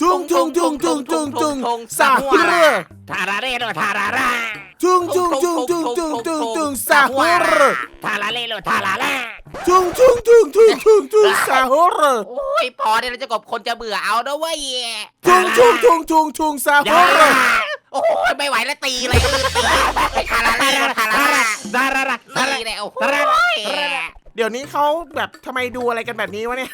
ทุงทุงทุงทุงทุงทุงสาหัวทาราเรโรทาราราทุงทุงทุงทุงทุงทุงทุงสาหัวทาราเรโรทาราราทุงทุงทุงทุงทุงทุงสาหัวโอ้ยพอเนี่ยเราจะกบคนจะเบื่อเอานะเว้ยทุงทุงทุงทุงทุงสาหัวโอ้ยไม่ไหวแล้วตีเลยทาราเล่ทาราล่าทาราราทาราตีเลยโอ้โหเดี๋ยวนี้เขาแบบทำไมดูอะไรกันแบบนี้วะเนี่ย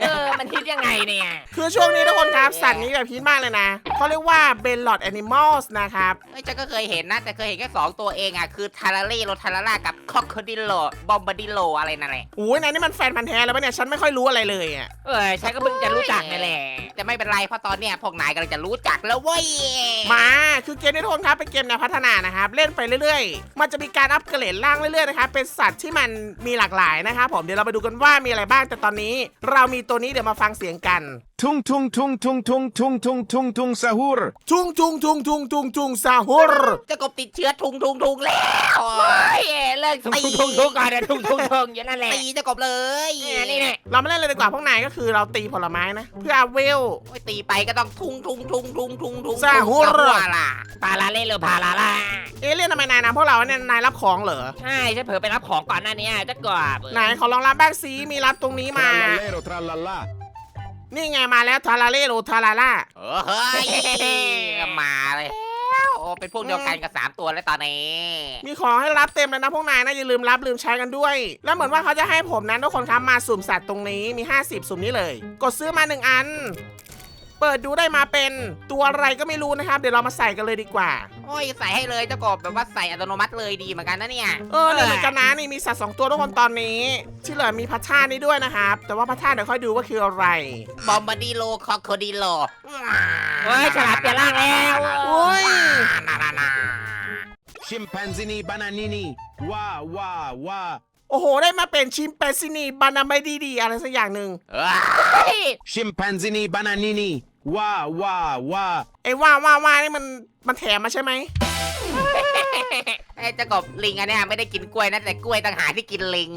เออ มันคิดยังไงเนี่ยคือช่วงนี้ทุกคนครับสัตว์นี้แบบฮิตมากเลยนะเขาเรียกว่าเบลลอดแอนิมอลส์นะครับเฮ้ยฉันก็เคยเห็นนะ แต่เคยเห็นแค่สองตัวเองอะ คือทาราเล่โรทาราล่ากับคอคโคดิโลบอมบาดิโลอะไรนั่นแหละโอ้ยนายนี่มันแฟนพันธ์แท้แล้วปะเนี่ยฉันไม่ค่อยรู้อะไรเลยอะเออฉันก็เพิ่งจะรู้จักนี่แหละแต่ไม่เป็นไรเพราะตอนเนี้ยพวกนายกำลังจะรู้จักแล้วเว้ยมาคือเกมนี้ทุกคนครับเป็นเกมแนวพัฒนานะครับเล่นไปเรื่อย ๆ มันจะมีการอัปเกรดร่างเรื่อยๆนะครับเป็นสัตว์ที่มันมีหลากหลายนะครับผมเดี๋ยวเราไปดูกันว่ามีอะไรบ้างแต่ตอนนี้เรามีตัวนี้เดี๋ยวมาฟังเสียงกัน Tung tung tung tung tung tung tung tung tung sahur. ทุงทุงทุงทุงทุงทุงซาฮุรเจะกบติดเชื้อทุงทุงทุงแล้วโอ้ยเลิกทุ่งทุ่งทุ่งก่อนนะทุ่งทุ่งทุ่งอย่างนั้นแหละตีเจะกบเลยเนี่ยนี่แหละเราไม่เล่นเลยดีกว่าพวกนายก็คือเราตีผลไม้นะ เพื่ออัพเวล โอ้ยตีไปก็ต้องทุงทุงทุงทุงทุงทุงซาฮูรล่ะทาราเรโรทาราราเอะเล่นทำไมนายนะพวกเราเนี่ยนายรับของเหรอใช่ฉันเผลอไปรับของก่อนหน้านี้จะกรอบไหนขอลองรับบ้างซิมีรับตรงนี้มา Trallallero trallallà. นี่ไงมาแล้วทาราเล่โรทาราล่าเออเฮ้ยมาเลยโอ้เป็นพวกเดียวกันกับสามตัวแล้วตอนนี้ มีของให้รับเต็มเลยนะพวกนายนะอย่าลืมรับลืมใช้กันด้วย แล้วเหมือนว่าเขาจะให้ผมนั้นทุกคนครับมาสุ่มสัตว์ตรงนี้มี 50 สุ่มนี้เลย กดซื้อมาหนึ่งอัน เปิดดูได้มาเป็นตัวอะไรก็ไม่รู้นะครับ เดี๋ยวเรามาใส่กันเลยดีกว่า โอ้ยใส่ให้เลยเจ้ากบแบบว่าใส่อัตโนมัติเลยดีเหมือนกันนะเนี่ยเออเนี่ยเหมือนกันนะนี่มีสัตว์สองตัวทุกคนตอนนี้ ที่เหลือมีพัชชานี่ด้วยนะครับ แต่ว่าพัชชาเดี๋ยวค่อยดูว่าคืออะไร บอมบาดิโลคอคโคดิโลโอ้ยฉลาดเปลี่ยนร่างแล้วโอ้ยนานานา Scimpanzini bananini. Wa wa wa. โอ้โห ได้มาเป็นชิมเปซินีบานาไม่ดีดีอะไรสักอย่างหนึ่งเอ้ ย Scimpanzini bananini. Wa wa wa. ไอ้ว่าว่าว่านี่มันมันแถมมาใช่ไหมไอ้เจ้ากบลิงอันเนี้ยไม่ได้กินกล้วยนะแต่กล้วยต่างหากที่กินลิง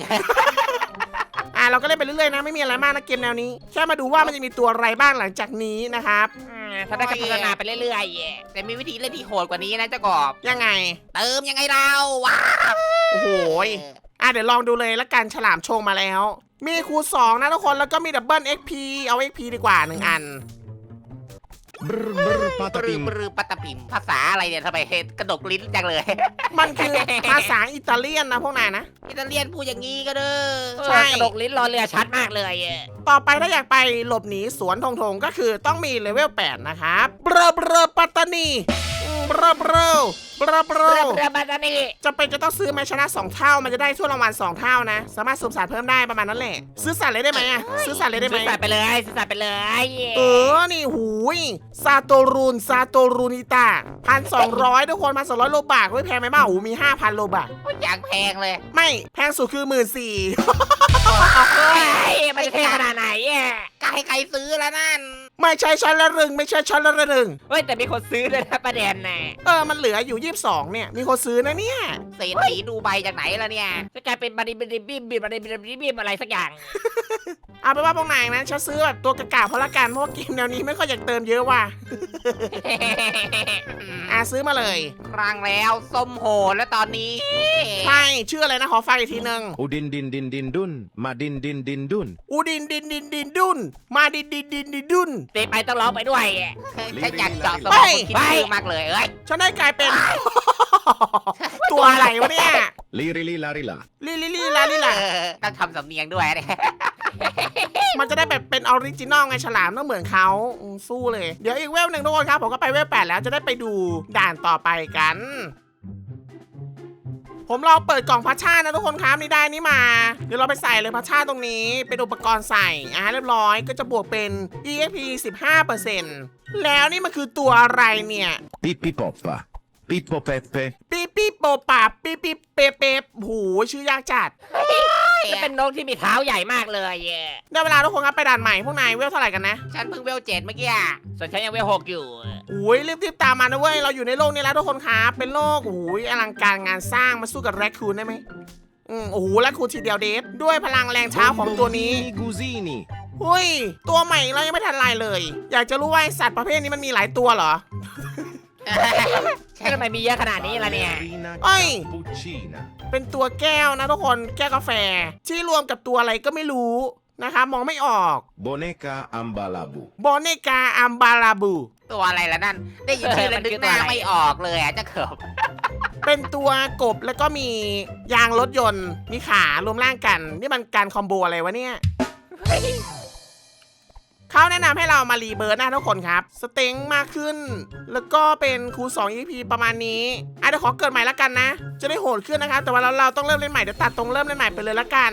อะเราก็เล่นไปเรื่อยๆนะไม่มีอะไรมากนะเกมแนวนี้ แค่มาดูว่ามันจะมีตัวอะไรบ้างหลังจากนี้นะครับอืมถ้าได้ก็พัฒนาไปเรื่อยแต่มีวิธีเล่นที่โหดกว่านี้นะเจ้ากบยังไง เติมยังไงเราว้าวโอ้โหยอะเดี๋ยวลองดูเลยละกันฉลามโชงมาแล้ว มีคูณสองนะทุกคนแล้วก็มีดับเบิล XP เอา XP ดีกว่าหนึ่งอัน Brr brr ปรือ patapim. ปรือปัตตปิมภาษาอะไรเนี่ยทำไมเฮดกระดกลิ้นจังเลยมันคือภาษาอิตาเลียนนะพวกนายนะ อิตาเลียนพูดอย่างนี้ก็เด้อๆใช่เออกระดกลิ้นรอเรือชัดมากเลยอะต่อไปถ้าอยากไปหลบหนีสวนทงทงก็คือต้องมีเลเวล 8 นะครับเบรอเบรอปัตตานีอืมเบรอเบรอเบรอเบรเรืออเรือมาตานี่จะเป็นจะต้องซื้อแมชนะ 2 เท่า มันจะได้ถ้วยรางวัล2เท่านะ สามารถสุ่มสัตว์เพิ่มได้ประมาณนั้นแหละ ซื้อสัตว์เลยได้ไหมอะซื้อสัตว์เลยได้ไหม ซื้อสัตว์ไปเลยซื้อสัตว์ไปเลยเออ นี่หูยซาโตรูนซาโตรูนิตาพันสองร้อยทุกคนพันสองร้อยโลบากเฮ้ยแพงไหมบ้างหูมีห้าพันโลบากพูดอย่างแพงเลย ไม่แพงสุดคือหมื่นสี่เฮ้ยมันจะเท่ขนาดไหนอะก็ให้ใครซื้อแล้วนั่น ไม่ใช่ช้อนละรึงไม่ใช่ช้อนละรึงเฮ้ยแต่มีคนซื้อด้วยนะประเด็นน่ะเออมันเหลืออยู่ 22 เนี่ย มีคนซื้อนะเนี่ยเศรษฐีดูใบจากไหนล่ะเนี่ยจะกลายเป็นบันดิบันดิบิมบิมบันดิบันดิบิมอะไรสักอย่าง เอาไปนว่าพวกนายนะฉันซื้อแบบตัวกระกาพอละกันเพราะว่าเกมแนวนี้ไม่ค่อยอยากเติมเยอะว่ะ อะซื้อมาเลยครั้งแล้วส้มโหดแล้วตอนนี้ใช่ชื่ออะไรนะขอฟังอีกทีหนึ่ง Udin din din din dun. Ma din din din dun. อูดินดินดินดินดุนมาดินดินดินดินดุนเตะไปต้องร้องไปด้วยอะฉันอยากเจาะสมองคนคิดชื่อมากเลยเอ้ยฉันได้กลายเป็น ตัวอะไรวะเนี่ย Liri li lari la. ลิลิลิลาลิเอล่ะอต้องทำสำเนียงด้วยเนี่ยมันจะได้แบบเป็นออริจินอลไงฉลามต้องเหมือนเขาอืมสู้เลย เดี๋ยวอีกเวลหนึ่งทุกคนครับ ผมก็ไปเวลแปดแล้วจะได้ไปดูด่านต่อไปกัน ผมลองเปิดกล่องพัชชานะทุกคนครับนี่ได้นี่มา เดี๋ยวเราไปใส่เลยพัชชาตรงนี้ เป็นอุปกรณ์ใส่อ่าเรียบร้อยก็จะบวกเป็น EXP 15%แล้วนี่มันคือตัวอะไรเนี่ย Pippi poppa. Pippo peppe. ปี๊ปี๊โปปาปี๊ปี๊เปเปโหชื่อยากจัด จะเป็นนกที่มีเท้าใหญ่มากเลยอะได้เวลาทุกคนครับไปด่านใหม่พวกนายเวลเท่าไหร่กันนะฉันเพิ่งเวลเจ็ดเมื่อกี้ส่วนฉันยังเวลหกอยู่โอ้ยรีบๆตามมานะเว้ยเราอยู่ในโลกนี้แล้วทุกคนครับเป็นโลกโอ้ยอลังการงานสร้างมาสู้กับแรคคูนได้ไหมอืมโอ้โหแรคคูนทีเดียวเดทด้วยพลังแรงเช้าของตัวนี้ Bambini gusini. หุ้ย ตัวใหม่เรายังไม่ทันลายเลย อยากจะรู้ว่าไอ้สัตว์ประเภทนี้มันมีหลายตัวเหรอ ใช่ทำไมมีเยอะขนาดนี้ล่ะเนี่ย Marina Oi. cappuccina. เป็นตัวแก้วนะทุกคนแก้วกาแฟ ที่รวมกับตัวอะไรก็ไม่รู้นะคะมองไม่ออก Boneca ambalabu. โบเนกาอัมบาราบูตัวอะไรล่ะนั่น ได้ยินชื่อแล้วนึกหน้าไม่ออกเลยอะเจ้าเขิบเป็นตัวกบแล้วก็มียางรถยนต์มีขารวมร่างกัน นี่มันการคอมโบอะไรวะเนี่ย เขาแนะนำให้เรามารีเบิร์ดนะทุกคนครับ สเต็งมากขึ้น แล้วก็เป็นคูณ2 EP ประมาณนี้อะเดี๋ยวขอเกิดใหม่ละกันนะ จะได้โหดขึ้นนะครับ แต่ว่าเราเราต้องเริ่มเล่นใหม่เดี๋ยวตัดตรงเริ่มเล่นใหม่ไปเลยละกัน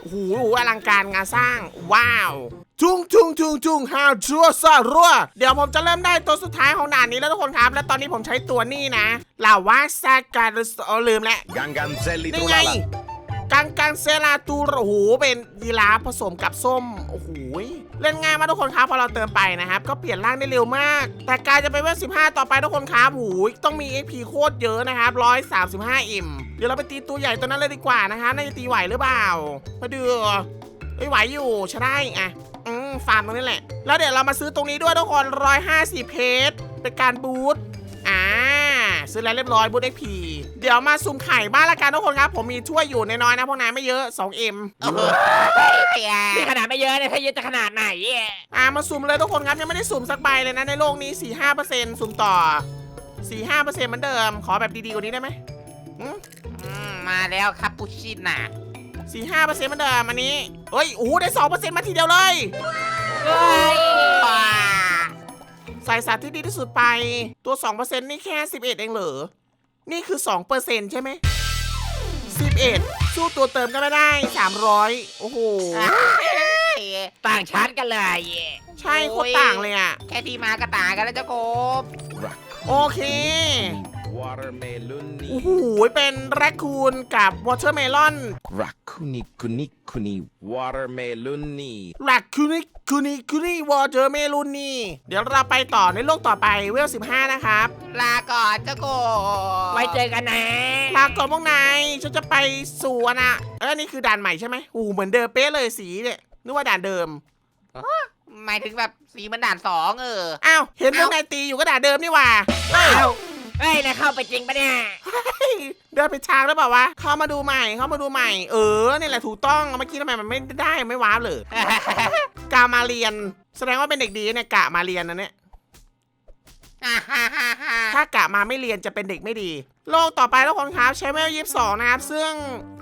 โอ้โหอลังการงานสร้าง ว้าวจุงจุงจุงจุงฮาวชัวซารัวเดี๋ยวผมจะเริ่มได้ตัวสุดท้ายของด่านนี้แล้วทุกคนครับ และตอนนี้ผมใช้ตัวนี้นะลาว่าซาการุสเอาลืมแล้ว Ganganzelli นี่ไง Trulala. กังกังเซราตูโอ้โหเป็นยีราฟผสมกับส้มโอ้โห เล่นง่ายมากทุกคนครับพอเราเติมไปนะครับ ก็เปลี่ยนร่างได้เร็วมาก แต่การจะไปเวล15 ต่อไปทุกคนครับโอ้โหต้องมี XP โคตรเยอะนะครับ135อิ่มเดี๋ยวเราไปตีตัวใหญ่ตัวนั้นเลยดีกว่านะครับน่าจะตีไหวหรือเปล่า มาดูเอ้ยไหวอยู่ใช่ได้อะอืมฟาร์มตรงนี้แหละ แล้วเดี๋ยวเรามาซื้อตรงนี้ด้วยทุกคน150เพชรเป็นการบูทอ่า ซื้อแล้วเรียบร้อยบูทเอ็กพีเดี๋ยวมาซุ่มไข่บ้านละกันทุกคนครับ ผมมีถ้วยอยู่น้อยๆนะพวกนายไม่เยอะ 2M โอ้โหเหี้ยนี่ขนาดไม่เยอะเนี่ยถ้าเยอะจะขนาดไหนอะอ่ามาสุ่มเลยทุกคนครับยังไม่ได้สุ่มสักใบเลยนะในโลกนี้ 4-5%สุ่มต่อ 4-5%เหมือนเดิม ขอแบบดีๆกว่านี้ได้ไหมอืมอืมมาแล้วครับปูชิน่ะ4-5%เหมือนเดิมอันนี้ เฮ้ย โอ้โหได้2%มาทีเดียวเลย เฮ้ย ว้า ใส่สัตว์ที่ดีที่สุดไป ตัว 2%นี่แค่ 11 เองเหรอ นี่คือ 2%ใช่ไหม 11 สู้ตัวเติมก็ไม่ได้ 300 โอ้โห ต่างชั้นกันเลยใช่โคตรต่างเลยอะ แค่ที่มาก็ต่างกันแล้วเจ้ากบ โอเค Watermeloni. โอ้โหเป็นแรคคูนกับวอเ e อร์เมลอน Raccooni kuni kuni. Watermeloni. แรคคูนิคูนิคูนิวอเ e อร์เมลูนี่เดี๋ยวเราไปต่อในโลกต่อไปเวล15นะครับ ลาก่อนเจ้ากบไว้เจอกันนะลาก่อนพวกนายฉันจะไปสู่อะนะเออนี่คือด่านใหม่ใช่ไหมโอ้โหเหมือนเดิมเป๊ะเลยสีเนี่ยนึกว่าด่านเดิมหมายถึงแบบสีมันด่านสองเอออ้าวเห็นพวกนายตีอยู่ก็ด่านเดิมนี่หว่าเอ้ยเอ้า เฮ้ยนายเข้าไปจริงปะเนี่ยเฮ้ยเดินไปทางแล้วเปล่าวะเข้ามาดูใหม่เข้ามาดูใหม่ เออนี่แหละถูกต้องเมื่อกี้ทำไมมันไม่ได้ไม่ว้าวเลย กามาเรียน แสดงว่าเป็นเด็กดีเนี่ยกะมาเรียนนะเนี่ยถ้ากะมาไม่เรียนจะเป็นเด็กไม่ดี โลกต่อไปทุกคนครับใช้เวลยี่สิบสองนะครับ ซึ่ง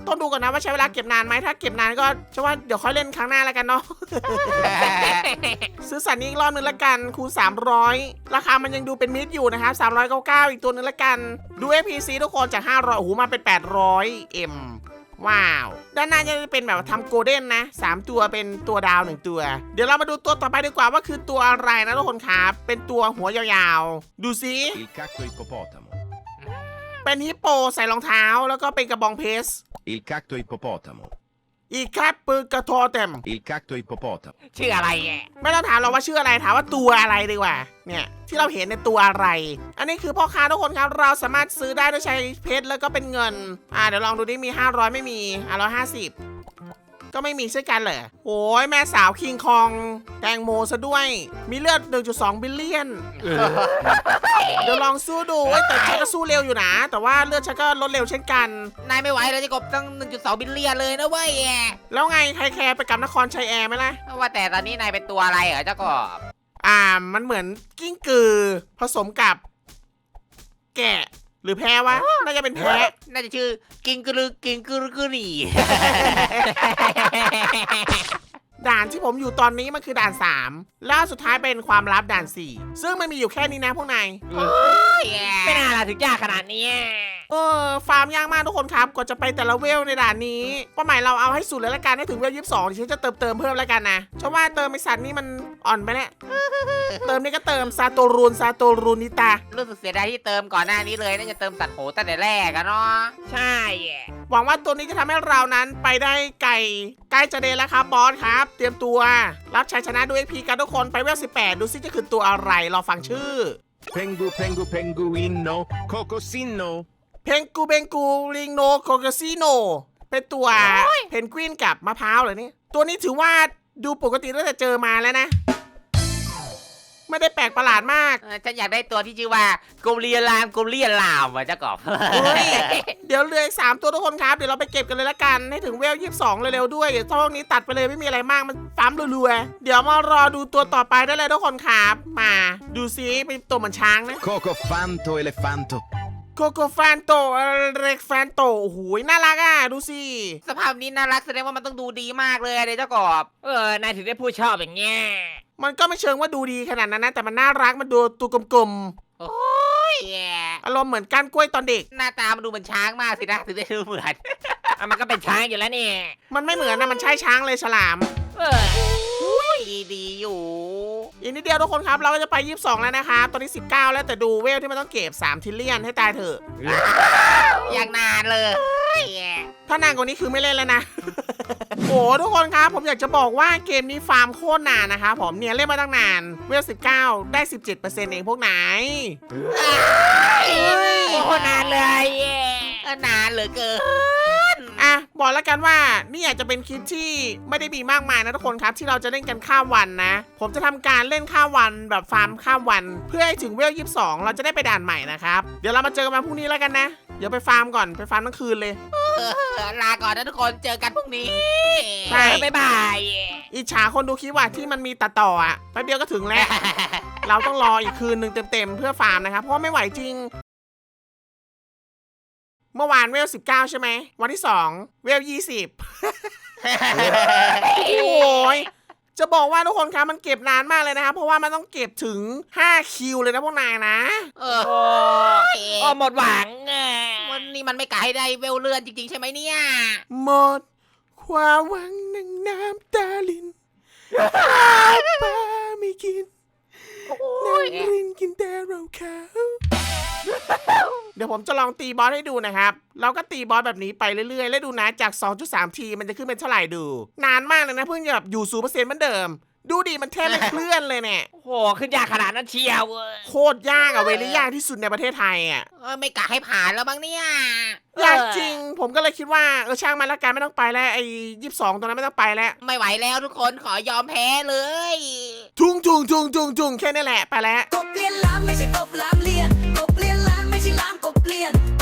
ต้องดูก่อนนะว่าใช้เวลาเก็บนานไหมถ้าเก็บนานก็ฉันว่าเดี๋ยวค่อยเล่นครั้งหน้าแล้วกันเนาะ ซื้อสัตว์นี้อีกรอบนึงละกันคูณ300 ราคามันยังดูเป็นมิตรอยู่นะครับ399 อีกตัวนึงละกัน ดู FPC ทุกคนจาก 500โอ้โหมาเป็น 800 M ว้าว ด้านหน้าจะเป็นแบบทำโกลเด้นนะ 3 ตัวเป็นตัวดาว 1 ตัว เดี๋ยวเรามาดูตัวต่อไปดีกว่าว่าคือตัวอะไรนะทุกคนครับ เป็นตัวหัวยาวๆ ดูซิ Il cacto ippopotamo. เป็นฮิปโปใส่รองเท้า แล้วก็เป็นกระบองเพชร Il cacto ippopotamo. อีกครับปืนกระโทเต็ม Il cacto ippopotamo. ชื่ออะไรอะไม่ต้องถามเราว่าชื่ออะไรถามว่าตัวอะไรดีกว่า เนี่ย ที่เราเห็นในยตัวอะไร อันนี้คือพ่อค้าทุกคนครับ เราสามารถซื้อได้ด้วยใช้เพชรแล้วก็เป็นเงิน อ่าเดี๋ยวลองดูดิมี 500 ไม่มีอะร้อยห้าสิบ ก็ไม่มีเช่นกันเหรอโอ้ยแม่สาวคิงคอง แตงโมซะด้วย มีเลือด 1.2 บิลเลียน เดี๋ยวลองสู้ดูเว้ยแต่ฉันก็สู้เร็วอยู่นะ แต่ว่าเลือดฉันก็ลดเร็วเช่นกัน นายไม่ไหวแล้วเจ้ากบตั้ง 1.2 บิลเลียนเลยนะเว้ยแล้วไงใครแคร์ไปกับนครชัยแอร์ไหมล่ะ ว่าแต่ตอนนี้นายเป็นตัวอะไรเหรอเจ้ากบอ่า มันเหมือนกิ้งกือ ผสมกับ แกะห รือแพะวะ น่าจะเป็นแพะน่าจะชื่อกิงกรึกิงกรึกรีด่านที่ผมอยู่ตอนนี้มันคือด่าน 3 แล้วสุดท้ายเป็นความลับด่าน 4 ซึ่งมันมีอยู่แค่นี้นะพวกนายไม่น่าล่ะถึงยากขนาดนี้ เออ ฟาร์มยากมากทุกคนครับกว่าจะไปแต่ละเวลในด่านนี้เป้าหมายเราเอาให้สุดเลยละกันให้ถึงเวลยี่สิบสองฉันจะเติมเติมเพิ่มแล้วกันนะฉันว่าเติมไอสัตว์นี่มัน อ่อนไปแล้ว เติมนี่ก็เติมซาโตรูนซาโตรูนิตา รู้สึกเสียดายที่เติมก่อนหน้านี้เลยน่าจะเติมสัตว์โหตั้งแต่แรกอะเนาะใช่อะหวังว่าตัวนี้จะทำให้เรานั้นไปได้ไกลใกล้จะเดนแล้วครับบอสครับ เตรียมตัว รับชัยชนะด้วยพีกันทุกคนไปเวล18 ดูซิจะคือตัวอะไรรอฟังชื่อ Pengu pengu penguino. Cocosino. เพงกูเบงกูลิงโนโคกาซิโน เป็นตัวเพนกวินกับมะพร้าวเหรอเนี่ยตัวนี้ถือว่า ดูปกติตั้งแต่เจอมาแล้วนะ ไม่ได้แปลกประหลาดมาก เออฉันอยากได้ตัวที่ชื่อว่าโกเลียลามโกเลียลามอะเจ้ากบ เฮ้ย เดี๋ยวเหลืออีกสามตัวทุกคนครับ เดี๋ยวเราไปเก็บกันเลยละกัน ให้ถึงเวลยี่สิบสองเร็วๆด้วย เดี๋ยวช่วงนี้ตัดไปเลยไม่มีอะไรมาก มันซ้ำรัวๆ เดี๋ยวมารอดูตัวต่อไปได้เลยทุกคนครับ มา ดูซิเป็นตัวเหมือนช้างนะ Coco fanto elefanto. โกโกแฟนโตเร็กแฟนโตโอ้โหน่ารักอะดูสิ สภาพนี้น่ารักแสดงว่ามันต้องดูดีมากเลยอะเดี๋ยวเจ้ากบเออนายถึงได้พูดชอบอย่างเงี้ยมันก็ไม่เชิงว่าดูดีขนาดนั้นนะ แต่มันน่ารักมันดูตัวกลมโอ้ยๆอารมณ์เหมือนก้านกล้วยตอนเด็ก หน้าตามันดูเหมือนช้างมากสินะถึงได้ดูเหมือน อะมันก็เป็นช้างอยู่แล้วนี่มันไม่เหมือนนะมันใช่ช้างเลยฉลาม เออ ดีดีอยู่ อีกนิดเดียวทุกคนครับเราก็จะไป 22 แล้วนะครับตอนนี้ 19 แล้วแต่ดูเวลที่มันต้องเก็บ3ทิลเลียนให้ตายเถอะ อย่างนานเลยถ้านานกว่านี้คือไม่เล่นแล้วนะ โอ้ทุกคนครับ ผมอยากจะบอกว่าเกมนี้ฟาร์มโคตรนานนะครับผมเนี่ยเล่นมาตั้งนาน เวล 19 ได้ 17%เองพวกไหนายโอ้โหนานเลยเออนานเหลือเกินอะ บอกแล้วกันว่านี่อาจจะเป็นคลิปที่ไม่ได้มีมากมายนะทุกคนครับ ที่เราจะเล่นกันข้ามวันนะ ผมจะทำการเล่นข้ามวันแบบฟาร์มข้ามวัน เพื่อให้ถึงเวล22เราจะได้ไปด่านใหม่นะครับเดี๋ยวเรามาเจอกันมาพรุ่งนี้แล้วกันนะเดี๋ยวไปฟาร์มก่อนไปฟาร์มทั้งคืนเลยเออลาก่อนนะทุกคนเจอกันพรุ่งนี้ใช่บ๊ายบายอิจฉาคนดูคลิปว่าที่มันมีตัดต่ออะแป๊บเดียวก็ถึงแล้วเราต้องรออีกคืนหนึ่งเต็มๆเพื่อฟาร์มนะครับเพราะว่าไม่ไหวจริง เมื่อวานเวล19ใช่ไหม วันที่2เวล20โอ้ยจะบอกว่าทุกคนครับมันเก็บนานมากเลยนะครับ เพราะว่ามันต้องเก็บถึง 5 คิวเลยนะพวกนายนะ เออโอ้โอ้หมดหวังอะวันนี้มันไม่กะให้ได้เวลเลื่อนจริงๆ ใช่ไหมเนี่ยหมด ความหวังหนังน้ำตาลินข้าวปลาไม่กินน้ำรินกินแต่เราขาว เดี๋ยวผมจะลองตีบอสให้ดูนะครับ เราก็ตีบอสแบบนี้ไปเรื่อยๆ แล้วดูนะจาก 2.3 ทีมันจะขึ้นเป็นเท่าไหร่ดู นานมากเลยนะเพิ่งจะแบบอยู่ศูนย์เปอร์เซ็นต์เหมือนเดิม ดูดิมันแทบไม่เคลื่อนเลยเนี่ย โอ้โหขึ้นยากขนาดนั้นเชียวเว้ยโคตรยากอะเวลี่ยากที่สุดในประเทศไทยอะเออไม่กะให้ผ่านแล้วบ้างเนี่ยยากจริง ผมก็เลยคิดว่าเออช่างมันละกันไม่ต้องไปแล้วไอ้ยี่สิบสองตัวนั้นไม่ต้องไปแล้ว ไม่ไหวแล้วทุกคนขอยอมแพ้เลย ทุงทุงทุงทุงทุงแค่นี้แหละไปแล้ว กบเลียนล้านไม่ใช่กบล้านเลียน ก